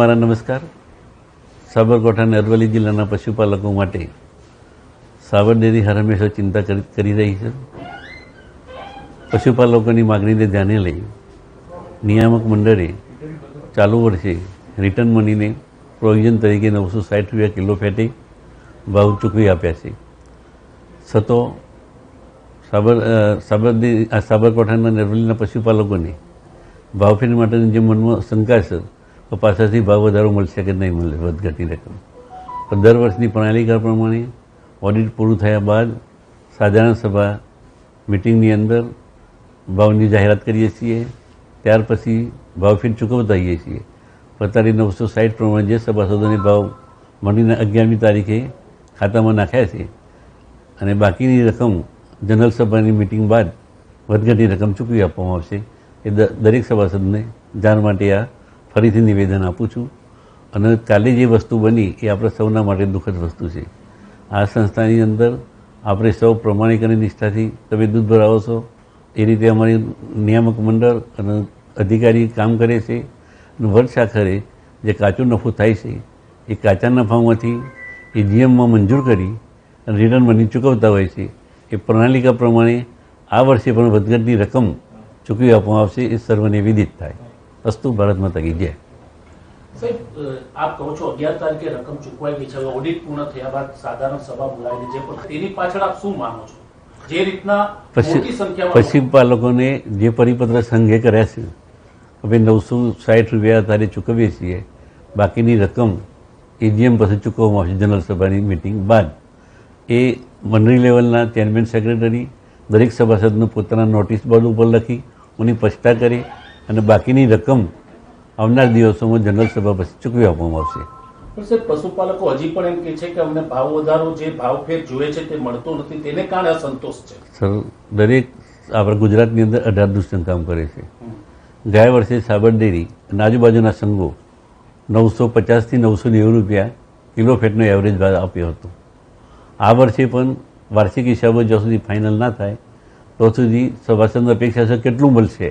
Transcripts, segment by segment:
મારા નમસ્કાર. સાબરકાંઠા અને અરવલ્લી જિલ્લાના પશુપાલકો માટે સાબર ડેરી હર હંમેશા ચિંતા કરી રહી છે. પશુપાલકોની માગણીને ધ્યાને લઈ નિયામક મંડળે ચાલુ વર્ષે રિટર્ન મનીને પ્રોવિઝન તરીકે નવસો સાઠ રૂપિયા કિલો ફેટે ભાવ ચૂકવી આપ્યા છે. છતો સાબર સાબર સાબરકાંઠાના અરવલ્લીના પશુપાલકોને ભાવફેર માટેની જે મનમાં શંકા છે તો પાછળથી ભાવ વધારો મળશે કે નહીં મળે વધઘટની રકમ. પણ દર વર્ષની પ્રણાલિકા પ્રમાણે ઓડિટ પૂરું થયા બાદ સાધારણ સભા મિટિંગની અંદર ભાવની જાહેરાત કરીએ છીએ. ત્યાર પછી ભાવફેર ચૂકવતા આવીએ છીએ. અત્યારે નવસો સાઠ પ્રમાણે જે સભાસદોને ભાવ મંડીના અગિયારમી તારીખે ખાતામાં નાખ્યા છે અને બાકીની રકમ જનરલ સભાની મિટિંગ બાદ વધઘટની રકમ ચૂકવી આપવામાં આવશે. એ દરેક સભાસદને જાણ માટે આ ફરીથી નિવેદન આપું છું. અને કાલે જે વસ્તુ બની એ આપણે સૌના માટે દુઃખદ વસ્તુ છે. આ સંસ્થાની અંદર આપણે સૌ પ્રમાણિક અને નિષ્ઠાથી તમે દૂધ ભરાવો છો. એ રીતે અમારી નિયામક મંડળ અને અધિકારી કામ કરે છે. અને વર્ષ આખરે જે કાચો નફો થાય છે, એ કાચા નફામાંથી એ જીએમમાં મંજૂર કરી અને રિટર્ન મની ચૂકવતા હોય છે. એ પ્રણાલિકા પ્રમાણે આ વર્ષે પણ વધઘટની રકમ ચૂકવી આપવામાં આવશે એ સર્વને વિદિત થાય. અસ્તુ ભારતમાં તકી જય. સાહેબ આપ કહો છો અગિયાર તારીખે રકમ ચૂકવાઈ ગઈ છે. ઓડિટ પૂર્ણ થયા બાદ સાધારણ સભા બોલાવીને જે પણ તેની પાછળ આપ શું માનો છો? જે રીતના મોટી પરિપત્ર સંઘે કર્યા છે અમે નવસો સાઠ રૂપિયા તારે ચૂકવીએ છીએ. બાકીની રકમ એજીએમ પાસે ચૂકવવામાં આવશે જનરલ સભાની મિટિંગ બાદ. એ મંડળી લેવલના ચેરમેન સેક્રેટરી દરેક સભાસદનું પોતાના નોટિસ બોર્ડ ઉપર લખી એની પછતા કરી અને બાકીની રકમ આવનાર દિવસોમાં જનરલ સભા પછી ચૂકવી આપવામાં આવશે. પશુપાલકો હજી પણ એમ કે છે કે અમને ભાવ વધારો જે ભાવ ફેર જોઈએ છે તે મળતો નથી. તેને કારણે અસંતોષ છે. સર દરેક આપણા ગુજરાતની અંદર અઢાર દુષ્ટન કામ કરે છે. ગયા વર્ષે સાબર ડેરી અને આજુબાજુના સંઘો નવસો પચાસથી નવસો નેવું રૂપિયા કિલો ફેટનો એવરેજ ભાવ આપ્યો હતો. આ વર્ષે પણ વાર્ષિક હિસાબો જ્યાં સુધી ફાઇનલ ના થાય તો સુધી સભાસદની અપેક્ષા છે કેટલું મળશે?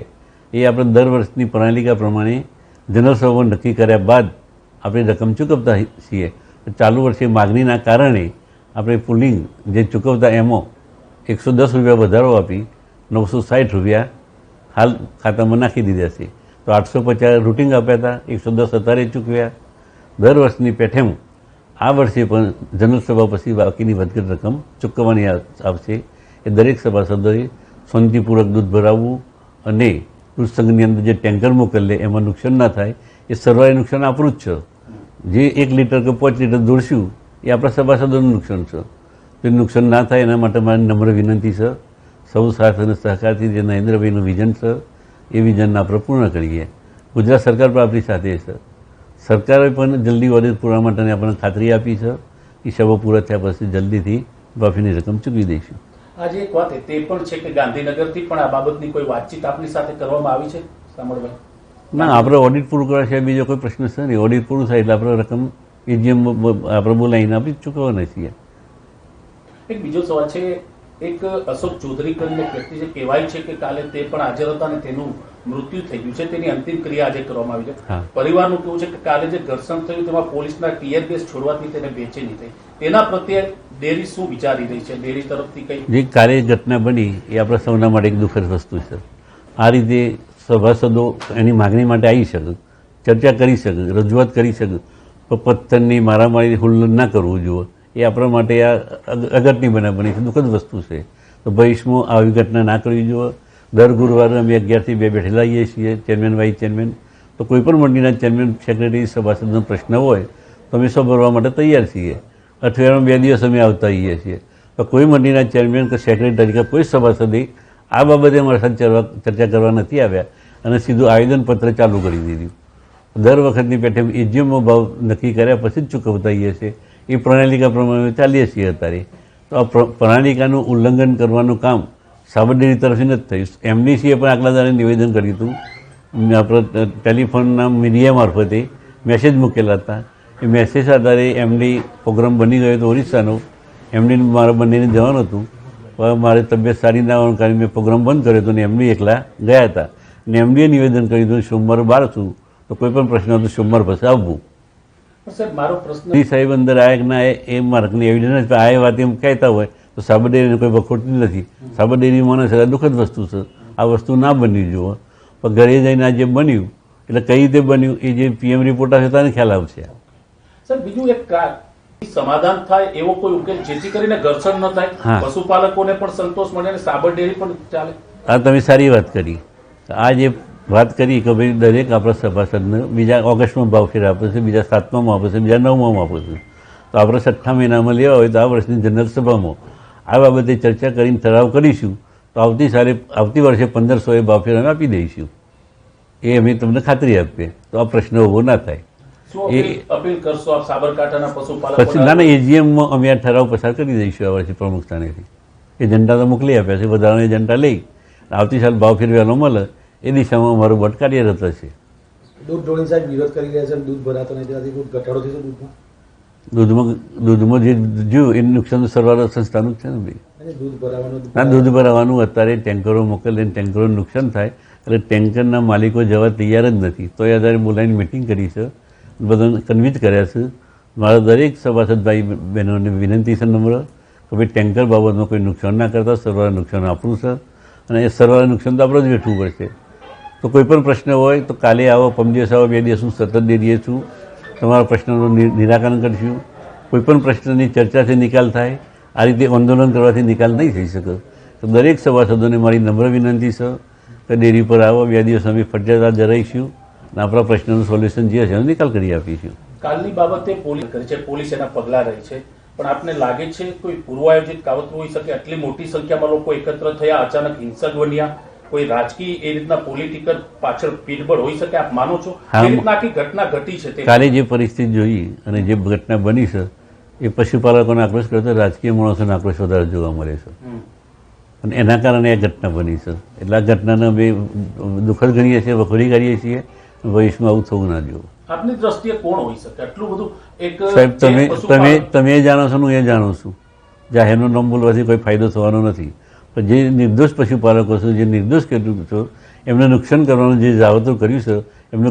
એ આપણે દર વર્ષની પ્રણાલિકા પ્રમાણે જનસભાઓ નક્કી કર્યા બાદ આપણે રકમ ચૂકવતા છીએ. ચાલુ વર્ષે માગણીના કારણે આપણે પુલિંગ જે ચૂકવતા એમો એકસો દસ રૂપિયા વધારો આપી નવસો સાઠ રૂપિયા હાલ ખાતામાં નાખી દીધા છે. તો આઠસો પચાસ રૂટિંગ આપ્યા હતા, એકસો દસ અત્યારે ચૂકવ્યા. દર વર્ષની પેઠેમ આ વર્ષે પણ જનરલ પછી બાકીની વધઘટ રકમ ચૂકવવાની આવશે. એ દરેક સભાસદોએ શાંતિપૂર્વક દૂધ ભરાવવું અને સંઘની અંદર જે ટેન્કર મોકલે, એમાં નુકસાન ના થાય, એ સર્વાય નુકસાન આપણું જ છે. જે એક લીટર કે પાંચ લીટર દોડશું એ આપણા સભાસદોનું નુકસાન છે. તો નુકસાન ના થાય, એના માટે મારી નમ્ર વિનંતી છે. સૌ સાથ અને સહકારથી જે નરેન્દ્રભાઈનું વિઝન છે, એ વિઝનને આપણે પૂર્ણ કરીએ. ગુજરાત સરકાર પણ આપણી સાથે છે. સરકારે પણ જલ્દી ઓડિટ પૂરા માટેની આપણને ખાતરી આપી છે. હિસાબો પૂરા થયા પછી જલ્દીથી માફીની રકમ ચૂકવી દઈશું. આજે એક વાત તે પણ છે કે ગાંધીનગરથી પણ આ બાબતની કોઈ વાતચીત આપની સાથે કરવામાં આવી છે? સાંભળભાઈ ના આપણે ઓડિટ પૂરું કરવા છે બીજો કોઈ પ્રશ્ન છે નહીં. ઓડિટ પૂરું થાય એટલે આપણે રકમ એજીએમ આપણે બોલાવીને આપી ચૂકવવાના છીએ. એક બીજો સવાલ છે એક અશોક ચૌધરી કરીને વ્યક્તિ છે કહેવાય છે કે કાલે તે પણ હાજર હતા અને તેનું મૃત્યુ થઈ ગયું છે. તેની અંતિમ ક્રિયા આજે કરવામાં આવી છે. પરિવારનું કેવું છે કે કાલે જે ઘર્ષણ થયું તેમાં પોલીસના ટીયર ગેસ છોડવાથી તેને બેચેની થઈ. તેના પ્રત્યે ડેરી શું વિચારી રહી છે? ડેરી તરફથી કઈ જે કાર્ય ઘટના બની એ આપણા સૌના માટે એક દુઃખદ વસ્તુ છે. આ રીતે સભાસદો એની માગણી માટે આવી શકે, ચર્ચા કરી શકે, રજૂઆત કરી શકે, પણ પથ્થરની મારામારી હુલ્લન ના કરવું જોઈએ એ આપણા માટે આ અગ- અગત્યની બનાવ બની છે દુઃખદ વસ્તુ છે. તો ભવિષ્યમાં આવી ઘટના ના કરવી જોઈએ દર ગુરુવારે અમે અગિયારથી બે બેઠેલા આવીએ છીએ, ચેરમેન, વાઇસ ચેરમેન. તો કોઈ પણ મંડળીના ચેરમેન, સેક્રેટરી, સભાસદનો પ્રશ્ન હોય, તો અમે સૌ માટે તૈયાર છીએ. અઠવાડિયામાં બે દિવસ અમે આવતા રહીએ છીએ. તો કોઈ મંડળીના ચેરમેન કે સેક્રેટરી તરીકે કોઈ સભાસદી આ બાબતે અમારા સાથે ચર્ચા- કરવા નથી આવ્યા અને સીધું આવેદનપત્ર ચાલુ કરી દીધું. દર વખતની પેઠે એજીએમનો ભાવ નક્કી કર્યા, પછી જ ચૂકવતા રહીએ છીએ. એ પ્રણાલિકા પ્રમાણે ચાલીએ છીએ અત્યારે. તો આ પ્રણાલિકાનું ઉલ્લંઘન કરવાનું કામ સાબરડેરી તરફથી નથી થયું. એમડીસીએ પણ આગલા દાડે નિવેદન કર્યું હતું. આપણે ટેલિફોનના મીડિયા મારફતે મેસેજ મૂકેલા હતા. એ મેસેજ આધારે એમડી પ્રોગ્રામ બની ગયો હતો ઓરિસ્સાનો. એમડી મારા બંનેને જવાનું હતું. પણ મારી તબિયત સારી ના હોવાને કારણે મેં પ્રોગ્રામ બંધ કર્યો હતો અને એમડી એકલા ગયા હતા. ને એમડીએ નિવેદન કર્યું હતું સોમવારે બાર છું. તો કોઈ પણ પ્રશ્ન હતો સોમવાર પછી આવવું મારો પ્રશ્ન સાહેબ અંદર આયા કે ના એ- એ માર્કની એવિડન્સ આ વાત એમ કહેતા હોય તો સાબરડેરીને કોઈ વખોટતી નથી. સાબરડેરી માણસ આ દુઃખદ વસ્તુ છે. આ વસ્તુ ના બની જુઓ. પણ ઘરે જઈને આ જે બન્યું એટલે કઈ રીતે બન્યું એ જે પીએમ રિપોર્ટ આવશે તાને ખ્યાલ આવશે. સાહેબ બીજું એક સમાધાન થાય એવો કોઈ ઉકેલ જેથી કરીને ઘર્ષણ ન થાય. પશુપાલકોને પણ સંતોષ મળે અને સાબર ડેરી પણ ચાલે. આ તમે સારી વાત કરી. આ જે વાત કરી કે ભાઈ દરેક આપણા સભાસદને બીજા ઓગસ્ટમાં ભાવફેર આપે છે બીજા સાતમામાં આપે છે બીજા નવમાં આપે છે. તો આપણે છઠ્ઠા મહિનામાં લેવા હોય તો આ વર્ષની જનરલ સભામાં આ બાબતે ચર્ચા કરીને ઠરાવ કરીશું. તો આવતી સારી આવતી વર્ષે પંદરસો એ ભાવફેર અમે આપી દઈશું. એ અમે તમને ખાતરી આપીએ. તો આ પ્રશ્ન ઊભો ના થાય. એ- કરશો પછી ના ના એજીએમમાં અમે આ ઠરાવ પસાર કરી દઈશું આ વર્ષે પ્રમુખ સ્થાનેથી. એજન્ડા તો મોકલી આપ્યા છે વધારાનો એજન્ડા લઈ. આવતી સાલ ભાવ ફેરવેલો મળે એ દિશામાં અમારું બટ કાર્યરત હશે દૂધ ઢોળી સાહેબ વિરોધ કરી રહ્યા છે દૂધ ભરાતો નથી તેનાથી કોઈ ઘટાડો થશે દૂધમાં? દૂધમાં દૂધમાં જે જોયું એ નુકસાન તો સરવાળો સંસ્થાનું જ છે ને ભાઈ. અને દૂધ ભરાવાનું ના દૂધ ભરાવાનું અત્યારે ટેન્કરો મોકલીને ટેન્કરોનું નુકસાન થાય એટલે ટેન્કરના માલિકો જવા તૈયાર જ નથી. તો એ આધારે બોલાવીને મિટિંગ કરી છે. બધાને કન્વિન્સ કર્યા છે. મારા દરેક સભાસદ ભાઈ બહેનોને વિનંતી છે નમ્ર કે ભાઈ ટેન્કર બાબતમાં કોઈ નુકસાન ના કરતા સરવારે નુકસાન આપણું છે. અને એ સરવારે નુકસાન તો આપણે જ વેઠવું પડશે. તો કોઈ પણ પ્રશ્ન હોય તો કાલે આવો પમ દિવસ આવો, બે દિવસ હું સતત દે છું. તમારા પ્રશ્નનું નિરાકરણ કરીશું. કોઈ પણ પ્રશ્નની ચર્ચાથી નિકાલ થાય. આ રીતે આંદોલન કરવાથી નિકાલ નહીં થઈ શકે. તો દરેક સભાસદોને મારી નમ્ર વિનંતી છે કે ડેરી પર આવો, બે દિવસ અમે ફરજિયાત રહીશું. અને આપણા પ્રશ્નનું સોલ્યુશન જે હશે એનો નિકાલ કરી આપીશું કાલની બાબતે પોલીસ કરી છે પોલીસ એના પગલા રહી છે. પણ આપને લાગે છે કોઈ પૂર્વ આયોજિત કાવતરું હોઈ શકે? આટલી મોટી સંખ્યામાં લોકો એકત્ર થયા અચાનક હિંસક બન્યા. કોઈ રાજકીય એ રીતના પોલિટિકલ પાછળ પીઠબળ હોઈ શકે? આપ માનો છો? એ રીતના આખી ઘટના ઘટી છે કાલે જે પરિસ્થિતિ જોઈ અને જે ઘટના બની છે એ પશુપાલકોનો આક્રોશ કરતા રાજકીય માણસોનો આક્રોશ વધારે જોવા મળે છે. અને એના કારણે આ ઘટના બની છે. એટલે આ ઘટનાને અમે દુઃખદ ગણીએ છીએ વખોડી કાઢીએ છીએ. આવું થવું ના જોવું આપની દ્રષ્ટિએ કોણ હોઈ શકે? આટલું બધું એક સાહેબ તમે તમે તમે જાણો છો હું એ જાણું છું. જાહેરનું નામ બોલવાથી કોઈ ફાયદો થવાનો નથી. પણ જે નિર્દોષ પશુપાલકો છે જે નિર્દોષ ખેડૂતો છો એમને નુકસાન કરવાનું જે જાવતો કર્યું છે એમને